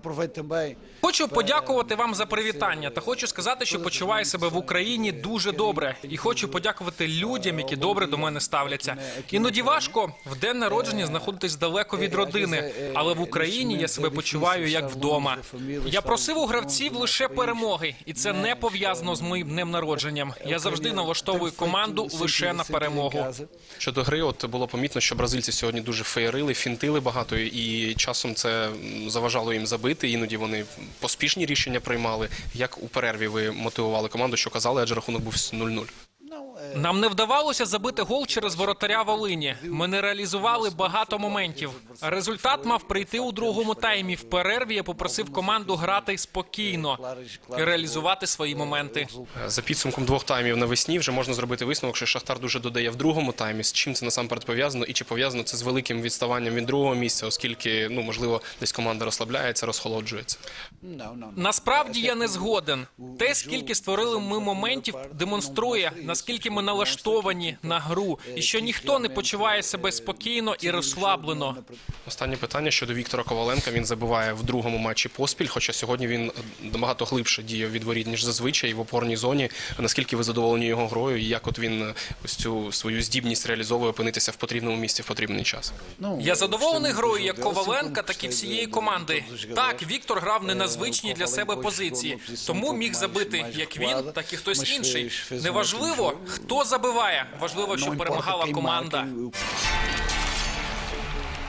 Aproveito também Хочу подякувати вам за привітання та хочу сказати, що почуваю себе в Україні дуже добре, і хочу подякувати людям, які добре до мене ставляться. Іноді важко в день народження знаходитись далеко від родини, але в Україні я себе почуваю як вдома. Я просив у гравців лише перемоги, і це не пов'язано з моїм днем народженням. Я завжди налаштовую команду лише на перемогу. Щодо гри, от було помітно, що бразильці сьогодні дуже феєрили, фінтили багато, і часом це заважало їм забити. Іноді вони поспішні рішення приймали. Як у перерві ви мотивували команду, що казали, адже рахунок був 0-0. Нам не вдавалося забити гол через воротаря Волині. Ми не реалізували багато моментів. Результат мав прийти у другому таймі. В перерві я попросив команду грати спокійно і реалізувати свої моменти. За підсумком двох таймів навесні вже можна зробити висновок, що Шахтар дуже додає в другому таймі. З чим це насамперед пов'язано, і чи пов'язано це з великим відставанням від другого місця, оскільки ну можливо десь команда розслабляється, розхолоджується. Насправді я не згоден. Те, скільки створили ми моментів, демонструє наскільки ми налаштовані на гру, і що ніхто не почуває себе спокійно і розслаблено. Останнє питання щодо Віктора Коваленка. Він забиває в другому матчі поспіль, хоча сьогодні він набагато глибше діяв від воріт, ніж зазвичай в опорній зоні. Наскільки ви задоволені його грою, і як от він ось цю свою здібність реалізовує опинитися в потрібному місці в потрібний час? Я задоволений грою як Коваленка, так і всієї команди. Так. Віктор грав не на звичній для себе позиції, тому міг забити як він, так і хтось інший. Неважливо, jogo. Хто забиває, важливо, Não щоб перемагала команда.